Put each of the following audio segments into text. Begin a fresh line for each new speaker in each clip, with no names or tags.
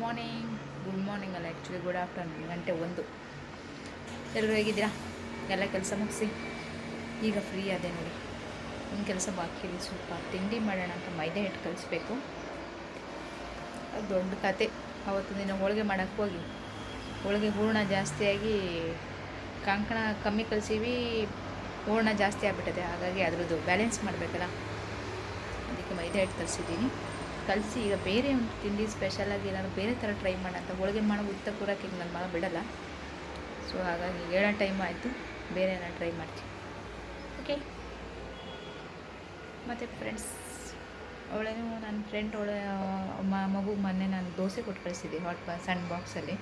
Morning good morning ಅಲ್ಲ actually good afternoon ಗಂಟೆ ಒಂದು. ಎಲ್ಲರೂ ಹೇಗಿದ್ದೀರಾ? ಎಲ್ಲ ಕೆಲಸ ಮುಗಿಸಿ? ಈಗ ಫ್ರೀ ಅದೇ ನೋಡಿ. ಒಂದು ಕೆಲಸ ಬಾಕಿ ಇದೆ, ಸ್ವಲ್ಪ ತಿಂಡಿ ಮಾಡೋಣ ಅಂತ ಮೈದಾ ಹಿಟ್ಟು ಕಲಿಸ್ಬೇಕು. ಅದು ದೊಡ್ಡ ಕತೆ. ಅವತ್ತು ದಿನ ಹೋಳಿಗೆ ಮಾಡೋಕ್ಕೆ ಹೋಗಿ. ಹೋಳಿಗೆ ಹೂರ್ಣ ಜಾಸ್ತಿಯಾಗಿ ಕಂಕಣ ಕಮ್ಮಿ ಕಲಿಸೀವಿ, ಹೂರ್ಣ ಜಾಸ್ತಿ ಆಗಿಬಿಟ್ಟಿದೆ. ಹಾಗಾಗಿ ಅದರದ್ದು ಬ್ಯಾಲೆನ್ಸ್ ಮಾಡಬೇಕಲ್ಲ? ಅದಕ್ಕೆ ಮೈದಾ ಹಿಟ್ಟು ಕಲಿಸಿದ್ದೀನಿ. ಕಲಿಸಿ, ಈಗ ಬೇರೆ ಒಂದು ತಿಂಡಿ ಸ್ಪೆಷಲಾಗಿ ಏನಾದ್ರು ಬೇರೆ ಥರ ಟ್ರೈ ಅಂತ. ಹೋಳಿಗೆ ಮಾಡೋ ಉತ್ತ ಕೂರಕ್ಕೆ ಈಗ ನನ್ನ ಮಗ ಬಿಡಲ್ಲ. ಸೊ ಹಾಗಾಗಿ ಹೇಳೋ ಟೈಮ್ ಆಯಿತು. ಬೇರೆ ಟ್ರೈ ಮಾಡ್ತೀನಿ. ಓಕೆ ಮತ್ತು ಫ್ರೆಂಡ್ಸ್ ಅವಳೇನು ನನ್ನ ಫ್ರೆಂಡ್ ಅವಳ ಮಗು ಮೊನ್ನೆ ನಾನು ದೋಸೆ ಕೊಟ್ಟು ಕಳಿಸಿದ್ದೆ ಹಾಟ್ ಬಾ ಸಣ್ಣ ಬಾಕ್ಸಲ್ಲಿ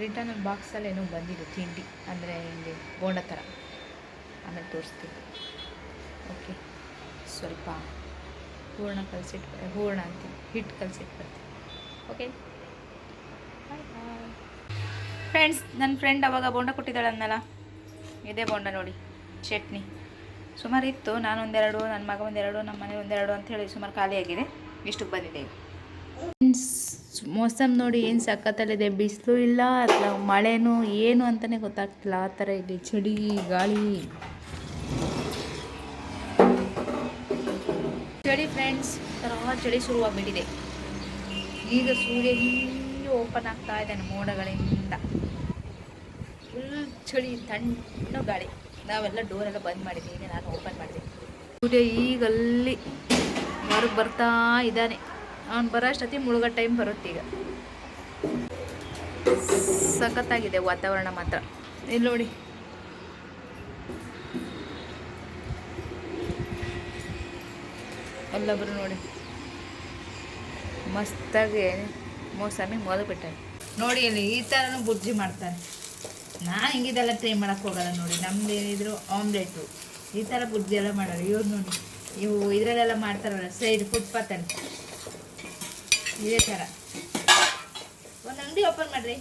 ರಿಟರ್ನ್ ಬಾಕ್ಸಲ್ಲಿ ಏನೋ ಬಂದಿದೆ ತಿಂಡಿ, ಅಂದರೆ ಹಿಂಗೆ ಬೋಂಡ ಥರ ಆಮೇಲೆ ತೋರಿಸ್ತೀನಿ. ಓಕೆ ಸ್ವಲ್ಪ ಹೂರಣ ಕಲಸಿಟ್ಟು ಹೂರ್ಣ ಅಂತೀನಿ ಹಿಟ್ಟು ಕಲಸಿಟ್ಟು ಬರ್ತೀನಿ ಓಕೆ ಫ್ರೆಂಡ್ಸ್ ನನ್ನ ಫ್ರೆಂಡ್ ಅವಾಗ ಬೋಂಡ ಕೊಟ್ಟಿದ್ದಾಳನ್ನಲ್ಲ? ಇದೇ ಬೋಂಡ ನೋಡಿ, ಚಟ್ನಿ. ಸುಮಾರು ಇತ್ತು ನಾನು ಒಂದೆರಡು ನನ್ನ ಮಗ ಒಂದೆರಡು ನಮ್ಮ ಮನೆ ಒಂದೆರಡು ಅಂತ ಹೇಳಿ ಸುಮಾರು ಖಾಲಿಯಾಗಿದೆ ಇಷ್ಟಕ್ಕೆ ಬಂದಿದೆ ಫ್ರೆಂಡ್ಸ್ ಮೋಸಮ್ ನೋಡಿ ಏನು ಸಖತ್ತಲ್ಲಿದೆ, ಬಿಸಿಲು ಇಲ್ಲ ಅಥವಾ ಮಳೆನೂ ಏನು ಅಂತಲೇ ಗೊತ್ತಾಗ್ತಿಲ್ಲ, ಆ ಥರ ಇದೆ, ಚಳಿ, ಗಾಳಿ. ಚಳಿ ಫ್ರೆಂಡ್ಸ್ ಒಂಥರ ಚಳಿ ಶುರುವಾಗಿಬಿಟ್ಟಿದೆ. ಈಗ ಸೂರ್ಯ ಹಿಂಗೆ ಓಪನ್ ಆಗ್ತಾ ಇದ್ದಾನೆ ಮೋಡಗಳಿಂದ. ಫುಲ್ ಚಳಿ, ತಣ್ಣ ಗಾಳಿ. ನಾವೆಲ್ಲ ಡೋರೆಲ್ಲ ಬಂದ್ ಮಾಡಿದ್ದೀವಿ ಈಗ ನಾನು ಓಪನ್ ಮಾಡಿದೆ. ಸೂರ್ಯ ಈಗ ಅಲ್ಲಿ ಹೊರಗೆ ಬರ್ತಾ ಇದ್ದಾನೆ. ಅವ್ನು ಬರೋ ಅಷ್ಟೊತ್ತಿ ಮುಳುಗೋ ಟೈಮ್ ಬರುತ್ತೆ ಈಗ. ಸಖತ್ತಾಗಿದೆ ವಾತಾವರಣ ಮಾತ್ರ. ಇಲ್ಲಿ ನೋಡಿ. ಅಲ್ಲೊಬ್ರು ನೋಡಿ. ಮಸ್ತಾಗಿ ಮೋಸಮಿ ಮೊದಲು ಬಿಟ್ಟಾರೆ. ನೋಡಿ ಇಲ್ಲಿ ಈ ಥರನೂ ಬುಜ್ಜಿ ಮಾಡ್ತಾರೆ. ನಾನು ಹಿಂಗಿದೆಲ್ಲ ಟ್ರೈ ಮಾಡೋಕ್ಕೆ ಹೋಗಲ್ಲ ನೋಡಿ. ನಮ್ದು ಏನಿದ್ರು ಆಮ್ಲೆಟು ಈ ಥರ ಬುಜ್ಜಿ ಎಲ್ಲ ಮಾಡೋರು. ಇವ್ರು ನೋಡಿ ಇವು ಇದರಲ್ಲೆಲ್ಲ ಮಾಡ್ತಾರಲ್ಲ ಸೈಡ್ ಫುಟ್ಪಾತಲ್ಲಿ ಇದೇ ಥರ. ಒಂದು ಅಂಗಡಿ ಓಪನ್ ಮಾಡ್ರಿ.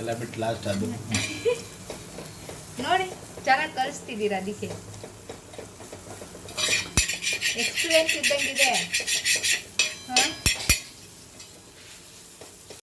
ಎಲ್ಲ ಬಿಟ್ಟು ಲಾಸ್ಟ್ ಅದು.
ನೋಡಿ ಚೆನ್ನಾಗಿ ಕಲಿಸ್ತಿದ್ದೀರಾ ಅದಕ್ಕೆ. ಎಕ್ಸ್ಪೀರಿಯನ್ಸ್ ಇದ್ದಂಗಿದೆ. ಹಾಂ?